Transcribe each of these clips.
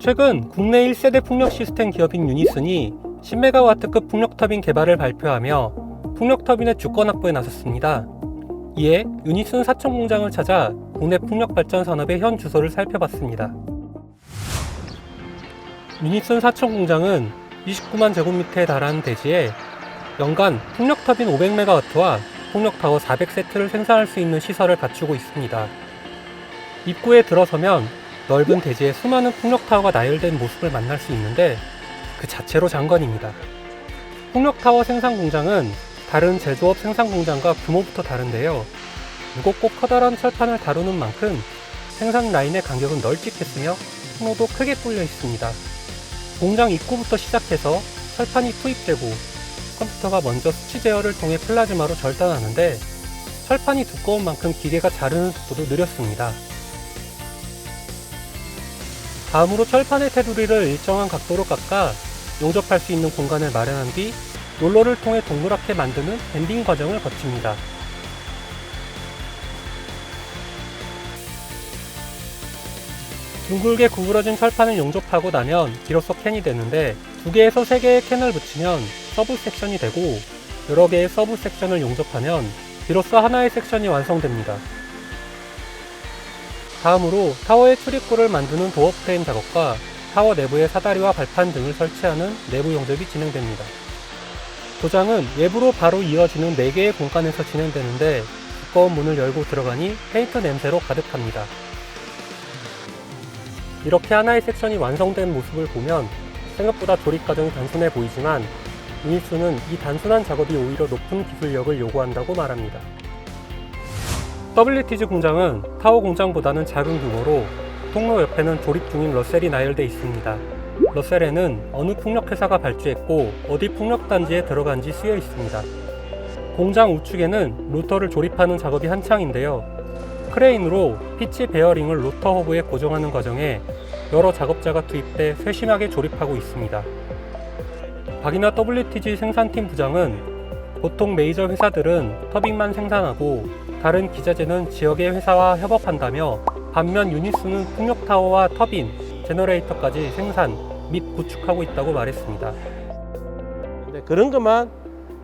최근 국내 1세대 풍력 시스템 기업인 유니슨이 10메가와트급 풍력 터빈 개발을 발표하며 풍력 터빈의 주권 확보에 나섰습니다. 이에 유니슨 사천 공장을 찾아 국내 풍력 발전 산업의 현 주소를 살펴봤습니다. 유니슨 사천 공장은 29만 제곱미터에 달하는 대지에 연간 풍력 터빈 500메가와트와 풍력 타워 400세트를 생산할 수 있는 시설을 갖추고 있습니다. 입구에 들어서면 넓은 대지에 수많은 풍력타워가 나열된 모습을 만날 수 있는데 그 자체로 장관입니다. 풍력타워 생산 공장은 다른 제조업 생산 공장과 규모부터 다른데요. 무겁고 커다란 철판을 다루는 만큼 생산 라인의 간격은 널찍했으며 통로도 크게 뚫려 있습니다. 공장 입구부터 시작해서 철판이 투입되고 컴퓨터가 먼저 수치 제어를 통해 플라즈마로 절단하는데 철판이 두꺼운 만큼 기계가 자르는 속도도 느렸습니다. 다음으로 철판의 테두리를 일정한 각도로 깎아 용접할 수 있는 공간을 마련한 뒤 롤러를 통해 동그랗게 만드는 밴딩 과정을 거칩니다. 둥글게 구부러진 철판을 용접하고 나면 비로소 캔이 되는데 두 개에서 세 개의 캔을 붙이면 서브 섹션이 되고 여러 개의 서브 섹션을 용접하면 비로소 하나의 섹션이 완성됩니다. 다음으로 타워의 출입구를 만드는 도어 프레임 작업과 타워 내부의 사다리와 발판 등을 설치하는 내부 용접이 진행됩니다. 도장은 외부로 바로 이어지는 4개의 공간에서 진행되는데 두꺼운 문을 열고 들어가니 페인트 냄새로 가득합니다. 이렇게 하나의 섹션이 완성된 모습을 보면 생각보다 조립 과정이 단순해 보이지만 유니스는 이 단순한 작업이 오히려 높은 기술력을 요구한다고 말합니다. WTG 공장은 타워 공장보다는 작은 규모로 통로 옆에는 조립 중인 러셀이 나열돼 있습니다. 러셀에는 어느 풍력회사가 발주했고 어디 풍력단지에 들어간지 쓰여 있습니다. 공장 우측에는 로터를 조립하는 작업이 한창인데요. 크레인으로 피치 베어링을 로터 허브에 고정하는 과정에 여러 작업자가 투입돼 세심하게 조립하고 있습니다. 박이나 WTG 생산팀 부장은 보통 메이저 회사들은 터빈만 생산하고 다른 기자재는 지역의 회사와 협업한다며 반면 유니스는 풍력타워와 터빈, 제너레이터까지 생산 및 구축하고 있다고 말했습니다. 근데 그런 것만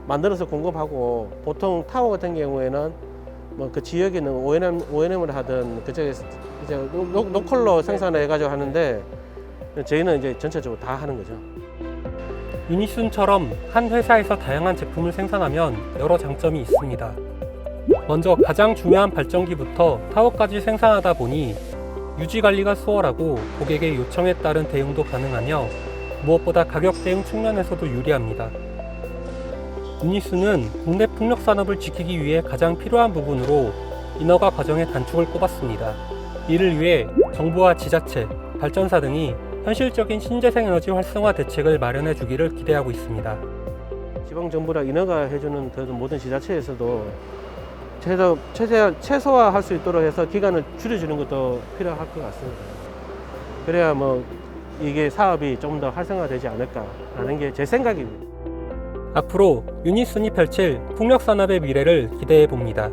만들어서 공급하고 보통 타워 같은 경우에는 뭐 그 지역에 있는 O&M, O&M을 하든 그쪽에 이제 로, 로컬로 생산해 가지고 하는데 저희는 이제 전체적으로 다 하는 거죠. 유니슨처럼 한 회사에서 다양한 제품을 생산하면 여러 장점이 있습니다. 먼저 가장 중요한 발전기부터 타워까지 생산하다 보니 유지 관리가 수월하고 고객의 요청에 따른 대응도 가능하며 무엇보다 가격 대응 측면에서도 유리합니다. 유니스는 국내 풍력 산업을 지키기 위해 가장 필요한 부분으로 인허가 과정의 단축을 꼽았습니다. 이를 위해 정부와 지자체, 발전사 등이 현실적인 신재생 에너지 활성화 대책을 마련해 주기를 기대하고 있습니다. 지방 정부나 인허가 해주는 그 모든 지자체에서도 최소, 최대, 최소화할 수 있도록 해서 기간을 줄여주는 것도 필요할 것 같습니다. 그래야 뭐 이게 사업이 좀 더 활성화되지 않을까 하는 게 제 생각입니다. 앞으로 유니슨이 펼칠 풍력 산업의 미래를 기대해 봅니다.